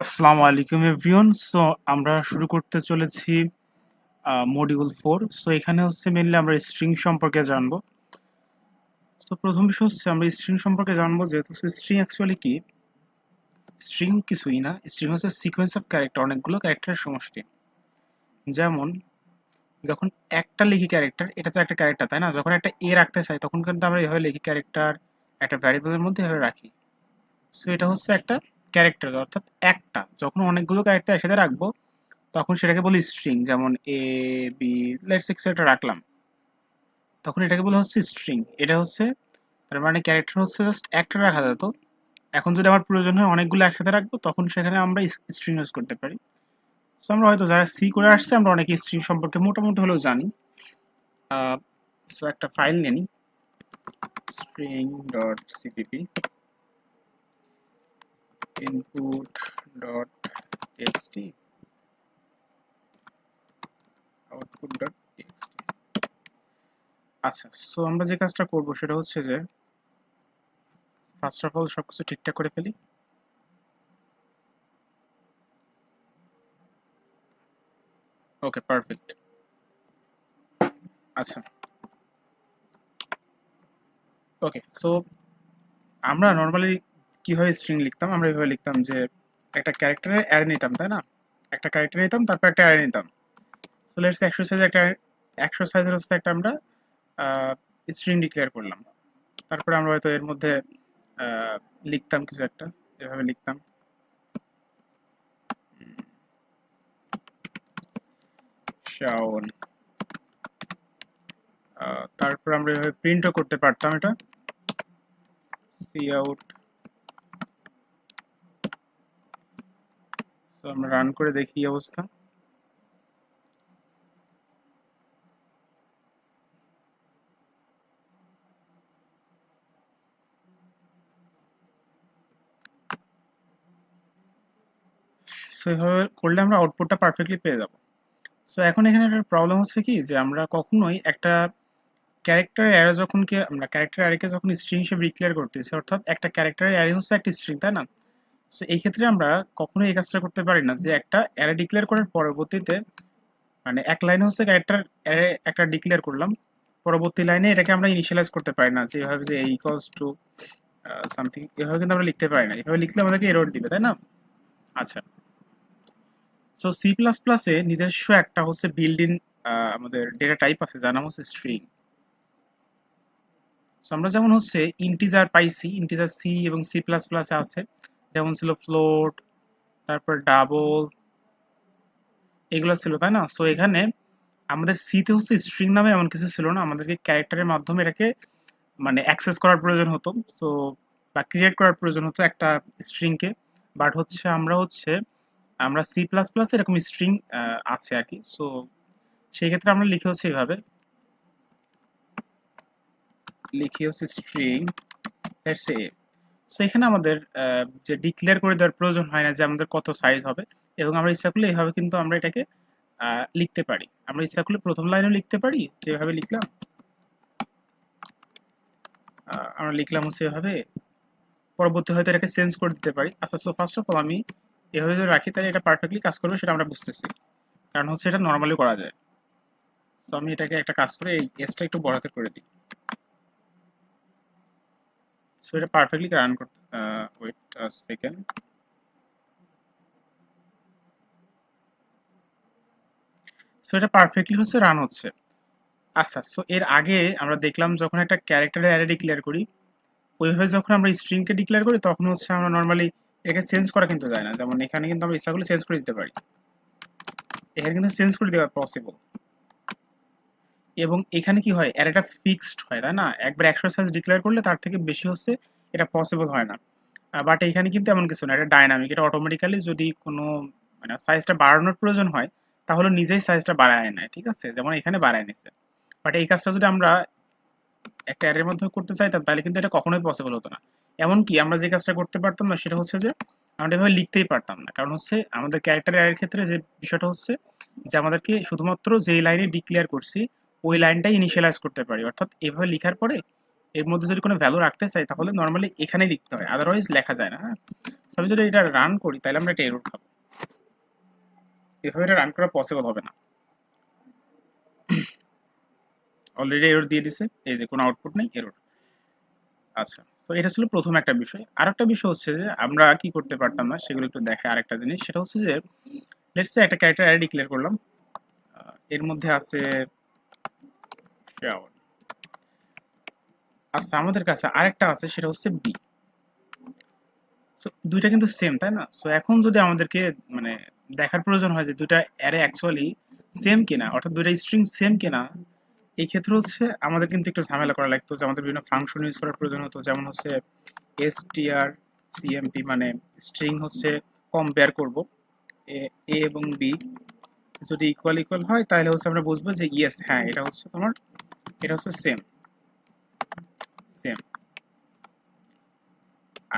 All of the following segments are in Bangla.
আসসালামু আলাইকুম এভরিওয়ান। সো, আমরা শুরু করতে চলেছি মডিউল ফোর সো, এখানে হচ্ছে মেনলি আমরা স্ট্রিং সম্পর্কে জানব। তো প্রথম বিষয় হচ্ছে আমরা স্ট্রিং সম্পর্কে জানব যেহেতু স্ট্রিং অ্যাকচুয়ালি কি? স্ট্রিং কিছুই না। স্ট্রিং হচ্ছে সিকোয়েন্স অফ ক্যারেক্টার অনেকগুলো ক্যারেক্টারের সমষ্টি। যেমন, যখন একটা লিখি ক্যারেক্টার এটা তো একটা ক্যারেক্টার তাই না? যখন একটা এ রাখতে চাই, তখন কিন্তু আমরা এভাবে লিখি ক্যারেক্টার একটা ভ্যারিয়েবলের মধ্যে এভাবে রাখি। সো, এটা হচ্ছে একটা ক্যারেক্টার অর্থাৎ একটা, যখন অনেকগুলো ক্যারেক্টার একসাথে রাখব, তখন সেটাকে বলি স্ট্রিং যেমন এ বি লেটস এক্সেট্রা রাখলাম। তখন এটাকে বলা হচ্ছে স্ট্রিং এটা হচ্ছে, তার মানে ক্যারেক্টার হচ্ছে জাস্ট একটা রাখা যেত। এখন যদি আমার প্রয়োজন হয় অনেকগুলো একসাথে রাখব, তখন সেখানে আমরা স্ট্রিং ইউজ করতে পারি। সো আমরা হয়তো যারা সি করে আসছে, আমরা অনেকে স্ট্রিং সম্পর্কে মোটামুটি হলেও জানি। সো একটা ফাইল নিয়ে নিই। string dot cpp input dot txt output dot txt আচ্ছা সো আমরা যে কাজটা করব সেটা হচ্ছে যে ফার্স্ট অফ অল সব কিছু ঠিকঠাক করে ফেলি। ওকে পারফেক্ট আচ্ছা। ওকে সো আমরা নর্মালি কীভাবে স্ট্রিং লিখতাম? আমরা এভাবে লিখতাম যে একটা ক্যারেক্টারের অ্যারে নিতাম, তাই না? একটা ক্যারেক্টার নিতাম, তারপর একটা অ্যারে নিতাম। সো লেটস একশো সাইজ একটা একশো সাইজের হচ্ছে একটা আমরা স্ট্রিং ডিক্লেয়ার করলাম। তারপরে আমরা হয়তো এর মধ্যে লিখতাম কিছু একটা, এভাবে লিখতাম। শাওন তারপর আমরা এভাবে প্রিন্টও করতে পারতাম এটা। সি আউট তো আমরা রান করে দেখি অবস্থা। সো এভাবে করলে আমরা আউটপুটটা পারফেক্টলি পেয়ে যাব। সো এখন এখানে একটা প্রবলেম হচ্ছে কি? যে আমরা কখনোই একটা ক্যারেক্টার অ্যারে যখন কে আমরা ক্যারেক্টার অ্যারেকে যখন স্ট্রিং হিসেবে ডিক্লেয়ার করতেছি, অর্থাৎ একটা ক্যারেক্টারের অ্যারে হচ্ছে একটা স্ট্রিং তাই না? সো এই ক্ষেত্রে আমরা কখনোই এই কাজটা করতে পারি না যে একটা অ্যারে ডিক্লেয়ার করার পরবর্তীতে মানে এক লাইনে হচ্ছে ক্যারেক্টার অ্যারে একটা ডিক্লেয়ার করলাম। পরবর্তী লাইনে এটাকে আমরা ইনিশিয়ালাইজ করতে পারি না যে এভাবে যে ইকুয়ালস টু সামথিং এভাবে কিন্তু আমরা লিখতে পারি না। এভাবে লিখলে আমাদেরকে এরর দিবে, তাই না? আচ্ছা। সো সি প্লাস প্লাসে নিজস্ব একটা হচ্ছে বিল্ড ইন আমাদের ডেটা টাইপ আছে, যার নাম হচ্ছে স্ট্রিং সো আমরা যেমন হচ্ছে ইন্টিজার পাইছি ইন্টিজার সি এবং সি প্লাস প্লাসে আছে। যেমন ছিল ফ্লোট তারপর ডাবল এগুলো ছিল, তাই না? সো এখানে আমাদের সিতে হচ্ছে স্ট্রিং নামে এমন কিছু ছিল না। আমাদেরকে ক্যারেক্টারের মাধ্যমে এটাকে মানে অ্যাক্সেস করার প্রয়োজন হতো। সো বা ক্রিয়েট করার প্রয়োজন হতো একটা স্ট্রিংকে বাট হচ্ছে আমরা হচ্ছে, আমরা সি প্লাস প্লাস এরকম স্ট্রিং আছে আর কি। সো সেই ক্ষেত্রে আমরা লিখে হচ্ছে এইভাবে লিখি হচ্ছে স্ট্রিং লেটস সে সো এখানে আমাদের যে ডিক্লেয়ার করে দেওয়ার প্রয়োজন হয় না যে আমাদের কত সাইজ হবে, এবং আমরা ইচ্ছা করলে এইভাবে কিন্তু আমরা এটাকে লিখতে পারি। আমরা ইচ্ছা করলে প্রথম লাইনেও লিখতে পারি, যেভাবে লিখলাম। আমরা লিখলাম হচ্ছে এভাবে। পরবর্তী হয়তো এটাকে চেঞ্জ করে দিতে পারি। আচ্ছা সো ফার্স্ট অফ অল আমি এভাবে যদি রাখি, তাহলে এটা পারফেক্টলি কাজ করবে, সেটা আমরা বুঝতেছি। কারণ হচ্ছে এটা নর্মালি করা যায়। সো আমি এটাকে একটা কাজ করে এই এসটা একটু বড়াতে করে দিই। সো এটা পারফেক্টলি রান করতে ওয়েট সেকেন্ড সো এটা পারফেক্টলি হচ্ছে রান হচ্ছে। আচ্ছা সো এর আগে আমরা দেখলাম যখন একটা ক্যারেক্টারের অ্যারে ডিক্লেয়ার করি, ওইভাবে যখন আমরা স্ট্রিংকে ডিক্লেয়ার করি, তখন হচ্ছে আমরা নর্মালি এটাকে চেঞ্জ করা কিন্তু যায় না। যেমন এখানে কিন্তু আমরা ইচ্ছাগুলো চেঞ্জ করে দিতে পারি। এখানে কিন্তু চেঞ্জ করে দেওয়া পসিবল এবং এখানে কি হয়? অ্যারেটা ফিক্সড হয়, তাই না? একবার একশো সাইজ ডিক্লেয়ার করলে তার থেকে বেশি হচ্ছে, এটা পসিবল হয় না। বাট এখানে কিন্তু এমন কিছু না, এটা ডাইনামিক এটা অটোমেটিক্যালি যদি কোনো মানে সাইজটা বাড়ানোর প্রয়োজন হয়, তাহলে নিজেই সাইজটা বাড়ায় নেয়, ঠিক আছে? যেমন এখানে বাড়ায় নিছে। বাট এই কাজটা যদি আমরা একটা অ্যারের মাধ্যমে করতে চাইতাম, তাহলে কিন্তু এটা কখনোই পসিবল হতো না। এমনকি আমরা যে কাজটা করতে পারতাম না, সেটা হচ্ছে যে, আমরা এভাবে লিখতেই পারতাম না। কারণ হচ্ছে, আমাদের ক্যারেক্টার অ্যারের ক্ষেত্রে যে বিষয়টা হচ্ছে, যে আমাদেরকে শুধুমাত্র যেই লাইনে ডিক্লেয়ার করছি ওই লাইনটাই ইনিশিয়ালাইজ করতে পারি। অর্থাৎ এভাবে লেখার পরে এর মধ্যে যদি কোনো ভ্যালু রাখতে চাই, তাহলে নর্মালি এখানেই লিখতে হয় আদারওয়াইজ লেখা যায় না হ্যাঁ? আমি যদি এটা রান করি, তাহলে আমরা একটা এরর খাব এভাবে এটা রান করা পসিবল হবে না। অলরেডি এরর দিয়ে দিছে, এই যে কোনো আউটপুট নেই এরর আচ্ছা তো এটা ছিল প্রথম একটা বিষয়। আর একটা বিষয় হচ্ছে যে, আমরা কি করতে পারতাম না, সেগুলো একটু দেখে আরেকটা জিনিস। সেটা হচ্ছে যে লেটস একটা ক্যারেক্টার ডিক্লেয়ার করলাম। এর মধ্যে আছে shower। আচ্ছা আমাদের কাছে আরেকটা আছে, সেটা হচ্ছে বি সো দুইটা কিন্তু সেম তাই না? সো এখন যদি আমাদেরকে মানে দেখার প্রয়োজন হয় যে দুইটা অ্যারে অ্যাকচুয়ালি সেম কিনা, অর্থাৎ দুইটা স্ট্রিং সেম কিনা, এই ক্ষেত্রে হচ্ছে আমাদের কিন্তু একটু ঝামেলা করা লাগতো যে আমাদের বিভিন্ন ফাংশন ইউজ করার প্রয়োজন হতো, যেমন হচ্ছে এস এসটিআর সিএমপি মানে স্ট্রিং হচ্ছে কম্পেয়ার করব, এ এবং বি যদি ইকুয়াল ইকুয়াল হয়, তাহলে হচ্ছে আমরা বুঝব যে ইয়েস হ্যাঁ এটা হচ্ছে তোমার এটা হচ্ছে সেম সেম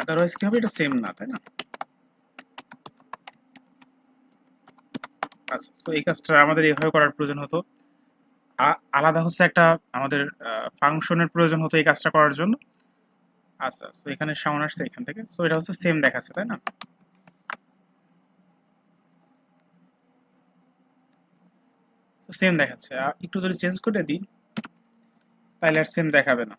আদারওয়াইজ কি হবে এটা সেম না তাই না তো এই কাজটা আমাদের এইভাবে করার প্রয়োজন হতো। আলাদা হচ্ছে একটা আমাদের ফাংশনের প্রয়োজন হতো এই কাজটা করার জন্য। আচ্ছা তো এখানে সাউন্ড আসছে এখান থেকে। সো এটা হচ্ছে সেম দেখাচ্ছে, তাই না? সেম দেখাচ্ছে। একটু যদি চেঞ্জ করে দিই। আর সেম দেখাবে না।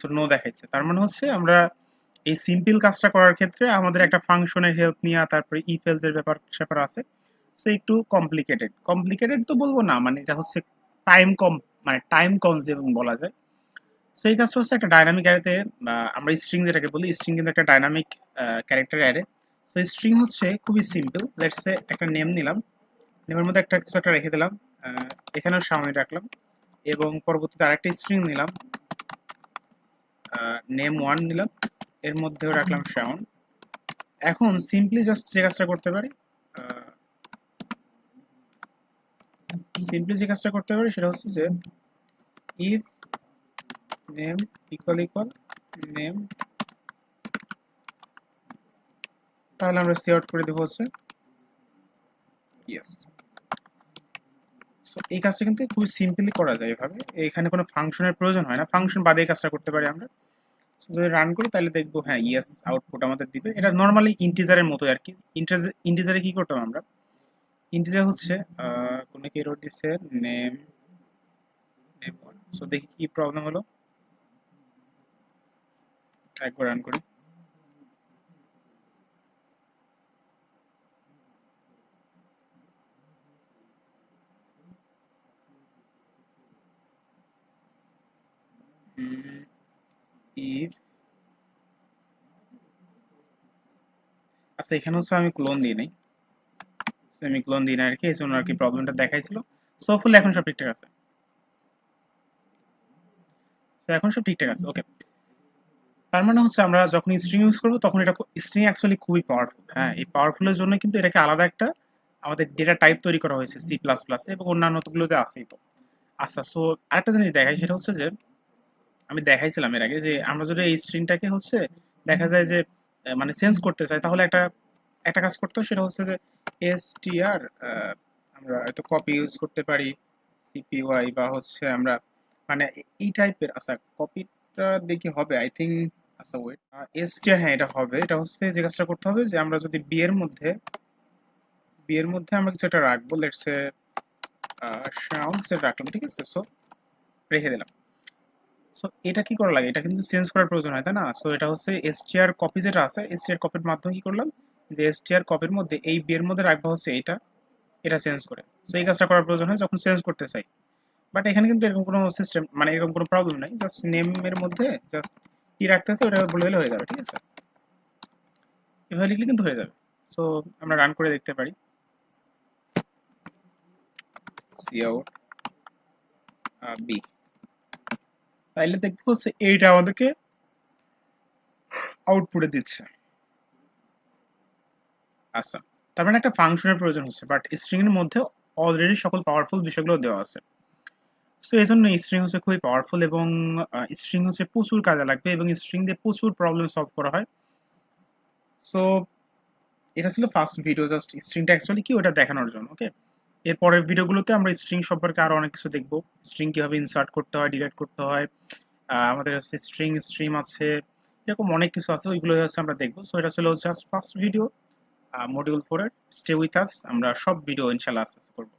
নো দেখাইছে। তার মানে হচ্ছে আমরা এই সিম্পল কাজটা করার ক্ষেত্রে আমাদের একটা ফাংশনের হেল্প নেওয়া তারপরে ইফ এলস এর ব্যাপার, স্যাপার আছে। সো একটু কমপ্লিকেটেড কমপ্লিকেটেড তো বলব না মানে এটা হচ্ছে টাইম কম মানে টাইম কনজিউমিং বলা যায়। সো এই কাজটা হচ্ছে একটা ডাইনামিক অ্যারেতে আমরা স্ট্রিং যেটাকে বলি স্ট্রিং কিন্তু একটা dynamic character array so string হচ্ছে খুবই সিম্পল লেটস একটা নেম নিলাম। নেমের মধ্যে একটা কিছু একটা রেখে দিলাম এখানেও সামনে রাখলাম এবং পরবর্তীতে আরেকটা স্ট্রিং নিলাম নেম ওয়ান নিলাম, এর মধ্যেও রাখলাম সাউন্ড এখন সিম্পলি জাস্ট যে কাজটা করতে পারি সিম্পলি যে কাজটা করতে পারি সেটা হচ্ছে যে if name equal equal name তাহলে আমরা সি আউট করে দেবো হচ্ছে ইয়েস সো এই কাজটা কিন্তু খুবই সিম্পলি করা যায় এভাবে। এখানে কোনো ফাংশনের প্রয়োজন হয় না। ফাংশন বাদে এই কাজটা করতে পারি আমরা। যদি রান করি তাহলে দেখব হ্যাঁ ইয়েস আউটপুট আমাদের দিবে। এটা নর্মালি ইন্টিজারের মতো আর কি ইন্টিজারে কি করতাম আমরা? ইন্টিজার হচ্ছে কোনো কি এরর দিচ্ছে নেম নেম সো দেখি কি প্রবলেম হলো। একবার রান করি। আচ্ছা এখানে হচ্ছে আমি ক্লোন দিই নাই। আমি ক্লোন দিই না আর কি, এই জন্য আর কি প্রবলেমটা দেখাইছিল। সো এখন সব ঠিকঠাক আছে। এখন সব ঠিকঠাক আছে ওকে তার মানে হচ্ছে আমরা যখন স্ট্রিং ইউজ করব, তখন এটা স্ট্রিং অ্যাকচুয়ালি খুবই পাওয়ারফুল হ্যাঁ এই পাওয়ারফুলের জন্য কিন্তু এটাকে আলাদা একটা আমাদের ডেটা টাইপ তৈরি করা হয়েছে সি প্লাস প্লাসে এবং অন্যান্যগুলোতে আছেই তো। আচ্ছা সো আরেকটা জিনিস দেখাই, সেটা হচ্ছে যে আমি দেখাইছিলাম এর আগে যে আমরা যদি এই স্ট্রিংটাকে হচ্ছে দেখা যায় যে মানে চেঞ্জ করতে চাই, তাহলে একটা একটা কাজ করতে সেটা হচ্ছে যে এস টি আর আমরা হয়তো কপি ইউজ করতে পারি সিপিওয়াই বা হচ্ছে আমরা মানে এই টাইপের আচ্ছা কপিটা দেখি হবে আই থিঙ্ক আচ্ছা ওয়েট এস টি আর হ্যাঁ এটা হবে, এটা হচ্ছে যে কাজটা করতে হবে যে আমরা যদি বি এর মধ্যে বি এর মধ্যে আমরা কিছু একটা রাখব লেটস এ সাউন্ডস রাখলাম, ঠিক আছে? সো রেখে দিলাম। সো এটা কি করা লাগে? এটা কিন্তু চেঞ্জ করার প্রয়োজন হয়, তাই না? সো এটা হচ্ছে এসটিআর কপি যেটা আছে এসটিআর কপির মাধ্যমে কি করলাম? যে এসটিআর কপির মধ্যে, এই বিয়ের মধ্যে রাখব হচ্ছে এটা এটা চেঞ্জ করে। সো এই কাজটা করার প্রয়োজন হয় যখন চেঞ্জ করতে চাই। বাট এখানে কিন্তু এরকম কোনো সিস্টেম মানে এরকম কোনো প্রবলেম নাই। জাস্ট নেমের মধ্যে জাস্ট কি রাখতেছে, ওটা বলে দিলে হয়ে যাবে, ঠিক আছে? এভাবে লিখলে কিন্তু হয়ে যাবে। সো আমরা রান করে দেখতে পারি। সি আউট বি তাইলে দেখব হচ্ছে এইটা আমাদেরকে আউটপুটে দিচ্ছে। আচ্ছা তার মানে একটা ফাংশনের প্রয়োজন হচ্ছে বাট স্ট্রিং এর মধ্যে অলরেডি সকল পাওয়ারফুল বিষয়গুলো দেওয়া আছে। সো এই জন্য স্ট্রিং হচ্ছে খুবই পাওয়ারফুল এবং স্ট্রিং হচ্ছে প্রচুর কাজে লাগবে এবং স্ট্রিং দিয়ে প্রচুর প্রবলেম সলভ করা হয়। সো এটা ছিল ফার্স্ট ভিডিও জাস্ট স্ট্রিংটা অ্যাকচুয়ালি কি ওটা দেখানোর জন্য ওকে এর পরের ভিডিওগুলোতে আমরা স্ট্রিং সম্পর্কে আরও অনেক কিছু দেখব। স্ট্রিং কীভাবে ইনসার্ট করতে হয় ডিলেট করতে হয় আমাদের হচ্ছে স্ট্রিং স্ট্রিম আছে, এরকম অনেক কিছু আছে, ওইগুলো হচ্ছে আমরা দেখব। সো এটা ছিল জাস্ট ফার্স্ট ভিডিও মডিউল ফোরের স্টে উইথ আস আমরা সব ভিডিও ইনশাল্লাহ আস্তে করব।